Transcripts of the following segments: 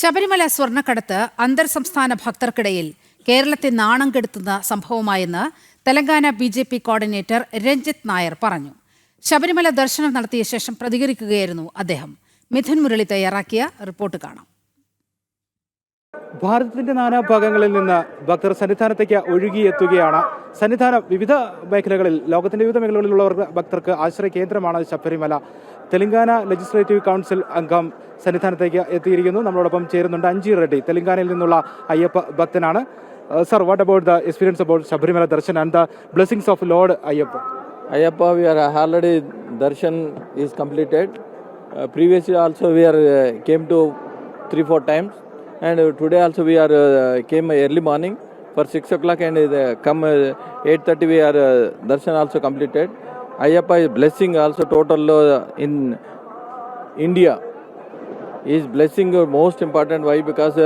ശബരിമല സ്വർണക്കടത്ത് അന്തർ സംസ്ഥാന ഭക്തർക്കിടയിൽ കേരളത്തെ നാണം കെടുത്തുന്ന സംഭവമായെന്ന് Telangana B J P coordinator Ranjith Nair പറഞ്ഞു. ശബരിമല ദർശനം നടത്തിയ ശേഷം പ്രതികരിക്കുകയായിരുന്നു അദ്ദേഹം. മിഥുൻ മുരളി തയ്യാറാക്കിയ റിപ്പോർട്ട് കാണാം. ഭാരതത്തിന്റെ നാനാഭാഗങ്ങളിൽ നിന്ന് ഭക്തർ സന്നിധാനത്തേക്ക് ഒഴുകിയെത്തുകയാണ്. സന്നിധാനം വിവിധ മേഖലകളിൽ ലോകത്തിന്റെ വിവിധ മേഖലകളിലുള്ളവർ ഭക്തർക്ക് ആശ്രയ കേന്ദ്രമാണ് ശബരിമല. തെലങ്കാന ലെജിസ്ലേറ്റീവ് കൗൺസിൽ അംഗം സന്നിധാനത്തേക്ക് എത്തിയിരിക്കുന്നു. നമ്മളോടൊപ്പം ചേരുന്നുണ്ട് അഞ്ചി റെഡ്ഡി. തെലങ്കാനയിൽ നിന്നുള്ള Ayyappa ഭക്തനാണ്. Sir what about the experience about Sabarimala darshan and the blessings of lord Ayyappa? Ayyappa we are already darshan is completed previous year also we are came two three four times and today also we are came early morning four six o'clock and it come eight thirty we are darshan also completed Ayyappa blessing also టోటల్లో in India is blessing most important why because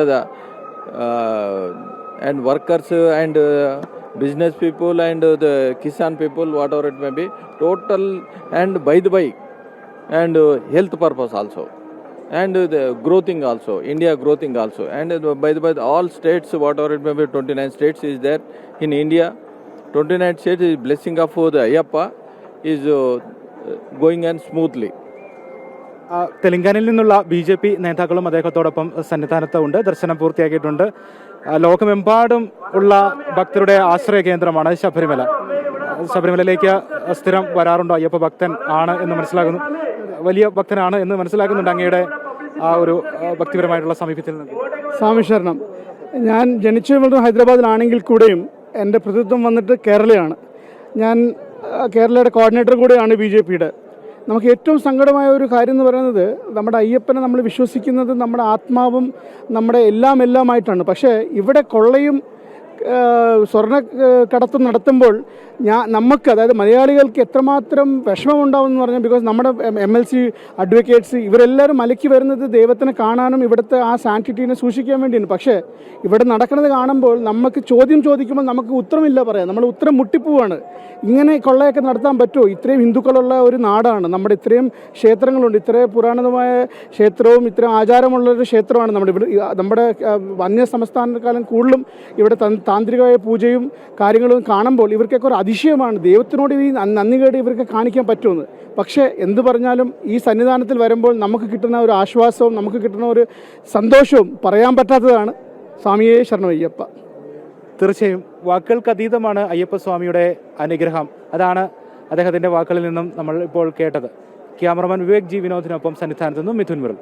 and workers and business people and the kisan people whatever it may be total and by the by and health purpose also and the growing also India growing also and by the by all states whatever it may be twenty nine states is there in India twenty nine states is blessing of the Ayyappa is going going on smoothly. ആ, തെലങ്കാനയിൽ നിന്നുള്ള B J P നേതാക്കളും അദ്ദേഹത്തോടൊപ്പം സന്നിധാനത്ത് ഉണ്ട് ദർശനം പൂർത്തിയാക്കിയിട്ടുണ്ട്. ലോകമെമ്പാടും ഉള്ള ഭക്തരുടെ ആശ്രയ കേന്ദ്രമാണ് ശബരിമല. ശബരിമലയിലേക്ക് സ്ഥിരം വരാറുണ്ടോ? അയ്യപ്പ ഭക്തൻ ആണ് എന്ന് മനസ്സിലാകുന്നു വലിയ ഭക്തനാണ് എന്ന് മനസ്സിലാക്കുന്നുണ്ട് അങ്ങയുടെ ആ ഒരു ഭക്തിപരമായിട്ടുള്ള സമീപത്തിൽ നിന്ന്. സ്വാമി ശരണം ഞാൻ ജനിച്ചു വളർന്നത് ഹൈദരാബാദിലാണെങ്കിൽ കൂടെയും എന്റെ പ്രതിത്വം വന്നിട്ട് കേരളയാണ്. ഞാൻ കേരളയുടെ കോർഡിനേറ്റർ കൂടെയാണ് ബി ജെ പിയുടെ. നമുക്ക് ഏറ്റവും സങ്കടമായ ഒരു കാര്യം എന്ന് പറയുന്നത് നമ്മുടെ അയ്യപ്പനെ നമ്മൾ വിശ്വസിക്കുന്നത് നമ്മുടെ ആത്മാവും നമ്മുടെ എല്ലാം എല്ലാമായിട്ടാണ് പക്ഷേ ഇവിടെ കൊള്ളയും സ്വർണ കടത്ത് നടത്തുമ്പോൾ ഞാൻ നമുക്ക് അതായത് മലയാളികൾക്ക് എത്രമാത്രം വിഷമമുണ്ടാവുമെന്ന് പറഞ്ഞാൽ ബിക്കോസ് നമ്മുടെ എം എൽ സി അഡ്വക്കേറ്റ്സ് ഇവരെല്ലാവരും മലയ്ക്ക് വരുന്നത് ദൈവത്തിനെ കാണാനും ഇവിടുത്തെ ആ സാന്റിറ്റീനെ സൂക്ഷിക്കാൻ വേണ്ടിയാണ്. പക്ഷേ ഇവിടെ നടക്കുന്നത് കാണുമ്പോൾ നമുക്ക് ചോദ്യം ചോദിക്കുമ്പോൾ നമുക്ക് ഉത്തരമില്ല പറയാം. നമ്മൾ ഉത്തരം മുട്ടിപ്പോവാണ്. ഇങ്ങനെ കൊള്ളയൊക്കെ നടത്താൻ പറ്റുമോ? ഇത്രയും ഹിന്ദുക്കളുള്ള ഒരു നാടാണ്. നമ്മുടെ ഇത്രയും ക്ഷേത്രങ്ങളുണ്ട്. ഇത്രയും പുരാണതമായ ക്ഷേത്രവും ഇത്രയും ആചാരമുള്ള ഒരു ക്ഷേത്രമാണ് നമ്മുടെ ഇവിടെ നമ്മുടെ അന്യ സംസ്ഥാനക്കാലം കൂടുതലും ഇവിടെ തൻ- താന്ത്രികമായ പൂജയും കാര്യങ്ങളും കാണുമ്പോൾ ഇവർക്കൊക്കെ ഒരു അതിശയമാണ്. ദൈവത്തിനോട് ഈ നന്ദി- നന്ദി കേട് ഇവർക്ക് കാണിക്കാൻ പറ്റുമെന്ന്. പക്ഷേ എന്ത് പറഞ്ഞാലും ഈ സന്നിധാനത്തിൽ വരുമ്പോൾ നമുക്ക് കിട്ടുന്ന ഒരു ആശ്വാസവും നമുക്ക് കിട്ടുന്ന ഒരു സന്തോഷവും പറയാൻ പറ്റാത്തതാണ് സ്വാമിയെ ശരണമയ്യപ്പ. തീർച്ചയായും വാക്കുകൾക്ക് അതീതമാണ് അയ്യപ്പസ്വാമിയുടെ അനുഗ്രഹം. അതാണ് അദ്ദേഹത്തിന്റെ വാക്കുകളിൽ നിന്നും നമ്മൾ ഇപ്പോൾ കേട്ടത്. ക്യാമറമാൻ വിവേക് ജി വിനോദിനൊപ്പം സന്നിധാനത്ത് നിന്നും മിഥുൻ മുരൾ